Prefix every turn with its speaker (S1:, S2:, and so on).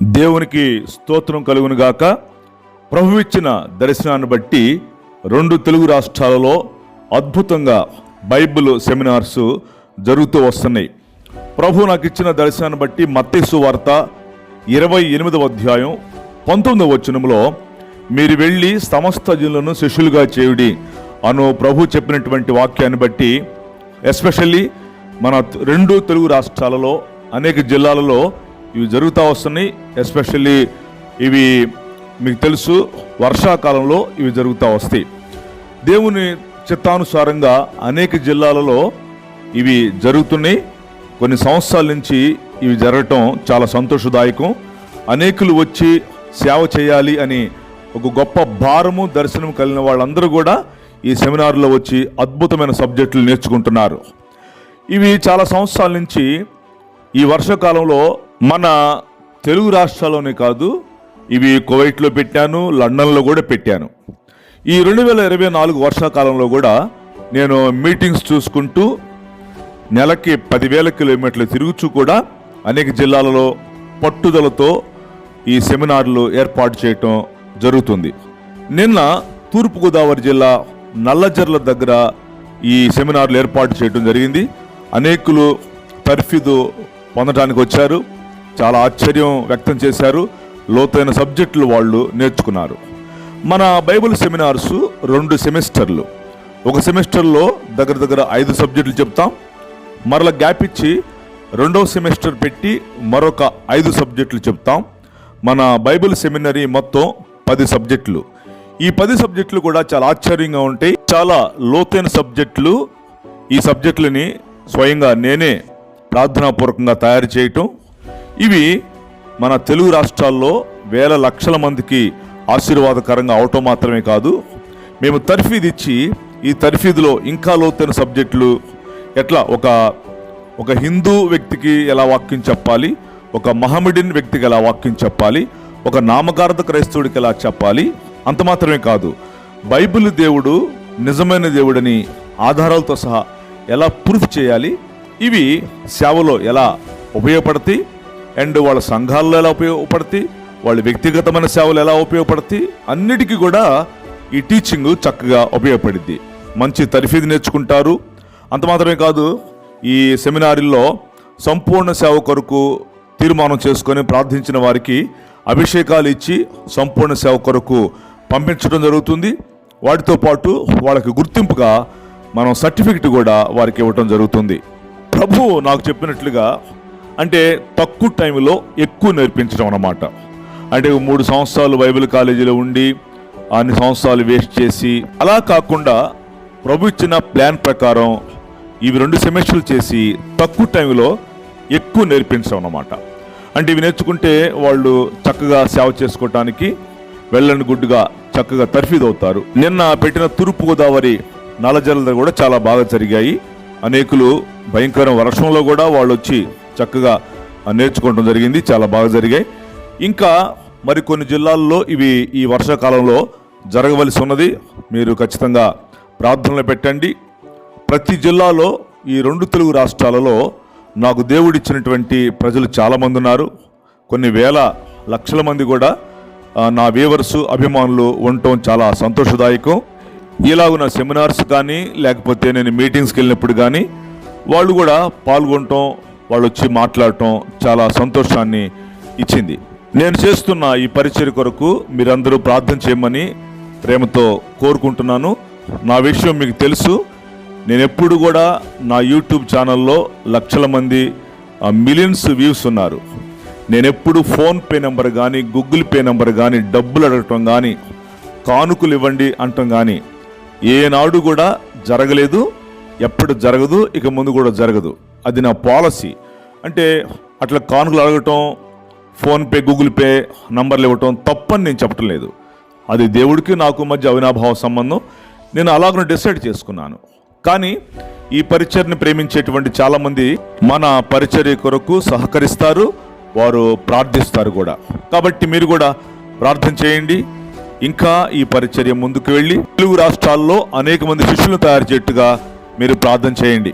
S1: దేవునికి స్తోత్రం కలుగును గాక. ప్రభు ఇచ్చిన దర్శనాన్ని బట్టి రెండు తెలుగు రాష్ట్రాలలో అద్భుతంగా బైబిల్ సెమినార్స్ జరుగుతూ వస్తున్నాయి. ప్రభు నాకు ఇచ్చిన దర్శనాన్ని బట్టి మత్తేసు వార్త ఇరవై ఎనిమిదవ అధ్యాయం పంతొమ్మిదవ వచనంలో మీరు వెళ్ళి సమస్త జనులను శిష్యులుగా చేయుడి అను ప్రభు చెప్పినటువంటి వాక్యాన్ని బట్టి ఎస్పెషల్లీ మన రెండు తెలుగు రాష్ట్రాలలో అనేక జిల్లాలలో ఇవి జరుగుతూ వస్తున్నాయి. ఎస్పెషల్లీ ఇవి మీకు తెలుసు వర్షాకాలంలో ఇవి జరుగుతూ వస్తాయి. దేవుని చిత్తానుసారంగా అనేక జిల్లాలలో ఇవి జరుగుతున్నాయి. కొన్ని సంవత్సరాల నుంచి ఇవి జరగటం చాలా సంతోషదాయకం. అనేకులు వచ్చి సేవ చేయాలి అని ఒక గొప్ప భారము దర్శనం కలిగిన వాళ్ళందరూ కూడా ఈ సెమినార్లో వచ్చి అద్భుతమైన సబ్జెక్టులు నేర్చుకుంటున్నారు. ఇవి చాలా సంవత్సరాల నుంచి ఈ వర్షాకాలంలో మన తెలుగు రాష్ట్రాల్లోనే కాదు ఇవి కువైట్లో పెట్టాను లండన్లో కూడా పెట్టాను. ఈ రెండు వేల ఇరవై నాలుగు వర్షాకాలంలో కూడా నేను మీటింగ్స్ చూసుకుంటూ నెలకి పదివేల కిలోమీటర్లు తిరుగుచూ కూడా అనేక జిల్లాలలో పట్టుదలతో ఈ సెమినార్లు ఏర్పాటు చేయటం జరుగుతుంది. నిన్న తూర్పుగోదావరి జిల్లా నల్లజర్ల దగ్గర ఈ సెమినార్లు ఏర్పాటు చేయడం జరిగింది. అనేకులు తర్ఫీదు పొందడానికి వచ్చారు. చాలా ఆశ్చర్యం వ్యక్తం చేశారు. లోతైన సబ్జెక్టులు వాళ్ళు నేర్చుకున్నారు. మన బైబిల్ సెమినార్స్ రెండు సెమిస్టర్లు. ఒక సెమిస్టర్లో దగ్గర దగ్గర ఐదు సబ్జెక్టులు చెప్తాం. మరల గ్యాప్ ఇచ్చి రెండవ సెమిస్టర్ పెట్టి మరొక ఐదు సబ్జెక్టులు చెప్తాం. మన బైబిల్ సెమినరీ మొత్తం పది సబ్జెక్టులు. ఈ పది సబ్జెక్టులు కూడా చాలా ఆశ్చర్యంగా ఉంటాయి. చాలా లోతైన సబ్జెక్టులు. ఈ సబ్జెక్టులని స్వయంగా నేనే ప్రార్థనాపూర్వకంగా తయారు చేయటం. ఇవి మన తెలుగు రాష్ట్రాల్లో వేల లక్షల మందికి ఆశీర్వాదకరంగా అవటం మాత్రమే కాదు మేము తర్ఫీదు ఇచ్చి ఈ తర్ఫీదులో ఇంకా లోతైన సబ్జెక్టులు ఎట్లా ఒక ఒక హిందూ వ్యక్తికి ఎలా వాక్యం చెప్పాలి ఒక మహమిడిన్ వ్యక్తికి ఎలా వాక్యం చెప్పాలి ఒక నామకార్థ క్రైస్తవుడికి ఎలా చెప్పాలి అంత మాత్రమే కాదు. బైబిల్ దేవుడు నిజమైన దేవుడని ఆధారాలతో సహా ఎలా ప్రూఫ్ చేయాలి ఇవి సేవలో ఎలా ఉపయోగపడతాయి అండ్ వాళ్ళ సంఘాల్లో ఎలా ఉపయోగపడతాయి? వాళ్ళ వ్యక్తిగతమైన సేవలు ఎలా ఉపయోగపడతాయి? అన్నిటికీ కూడా ఈ టీచింగ్ చక్కగా ఉపయోగపడింది మంచి తర్ఫీదు నేర్చుకుంటారు. అంత మాత్రమే కాదు ఈ సెమినార్లో సంపూర్ణ సేవ కొరకు తీర్మానం చేసుకొని ప్రార్థించిన వారికి అభిషేకాలు ఇచ్చి సంపూర్ణ సేవ కొరకు పంపించడం జరుగుతుంది. వాటితో పాటు వాళ్ళకి గుర్తింపుగా మనం సర్టిఫికెట్ కూడా వారికి ఇవ్వటం జరుగుతుంది. ప్రభు నాకు చెప్పినట్లుగా అంటే తక్కువ టైంలో ఎక్కువ నేర్పించడం అన్నమాట. అంటే మూడు సంవత్సరాలు బైబిల్ కాలేజీలో ఉండి అన్ని సంవత్సరాలు వేస్ట్ చేసి అలా కాకుండా ప్రభు ఇచ్చిన ప్లాన్ ప్రకారం ఇవి రెండు సెమిస్టర్లు చేసి తక్కువ టైంలో ఎక్కువ నేర్పించడం అన్నమాట. అంటే ఇవి నేర్చుకుంటే వాళ్ళు చక్కగా సేవ చేసుకోవటానికి వెళ్ళని గుడ్డుగా చక్కగా తర్ఫీదు అవుతారు నిన్న పెట్టిన తూర్పు గోదావరి నల్లజల్ల కూడా చాలా బాగా జరిగాయి. అనేకులు భయంకర వర్షంలో కూడా వాళ్ళు వచ్చి చక్కగా నేర్చుకోవడం జరిగింది. చాలా బాగా జరిగాయి. ఇంకా మరికొన్ని జిల్లాల్లో ఇవి ఈ వర్షాకాలంలో జరగవలసి ఉన్నది. మీరు ఖచ్చితంగా ప్రార్థనలు పెట్టండి. ప్రతి జిల్లాలో ఈ రెండు తెలుగు రాష్ట్రాలలో నాకు దేవుడిచ్చినటువంటి ప్రజలు చాలామంది ఉన్నారు. కొన్ని వేల లక్షల మంది కూడా నా వీవర్స్ అభిమానులు ఉండటం చాలా సంతోషదాయకం. ఇలాగున సెమినార్స్ కానీ లేకపోతే నేను మీటింగ్స్కి వెళ్ళినప్పుడు కానీ వాళ్ళు కూడా పాల్గొనటం వాళ్ళు వచ్చి మాట్లాడటం చాలా సంతోషాన్ని ఇచ్చింది. నేను చేస్తున్న ఈ పరిచయ కొరకు మీరందరూ ప్రార్థన చేయమని ప్రేమతో కోరుకుంటున్నాను. నా విషయం మీకు తెలుసు. నేను ఎప్పుడు కూడా నా యూట్యూబ్ ఛానల్లో లక్షల మంది మిలియన్స్ వ్యూస్ ఉన్నారు. నేను ఎప్పుడు ఫోన్పే నెంబర్ కానీ గూగుల్ పే నెంబర్ కానీ డబ్బులు అడగటం కానీ కానుకలు ఇవ్వండి అంటాం కానీ ఏనాడు కూడా జరగలేదు. ఎప్పుడు జరగదు ఇక ముందు కూడా జరగదు. అది నా పాలసీ. అంటే అట్లా కానుకలు అడగటం ఫోన్పే గూగుల్ పే నంబర్లు ఇవ్వటం తప్పని నేను చెప్పటం లేదు. అది దేవుడికి నాకు మధ్య అవినాభావ సంబంధం. నేను అలాగను డిసైడ్ చేసుకున్నాను. కానీ ఈ పరిచర్ని ప్రేమించేటువంటి చాలామంది మన పరిచర్య కొరకు సహకరిస్తారు వారు ప్రార్థిస్తారు కూడా. కాబట్టి మీరు కూడా ప్రార్థన చేయండి. ఇంకా ఈ పరిచర్య ముందుకు వెళ్ళి తెలుగు రాష్ట్రాల్లో అనేక మంది శిష్యులను తయారు చేయట్టుగా మీరు ప్రార్థన చేయండి.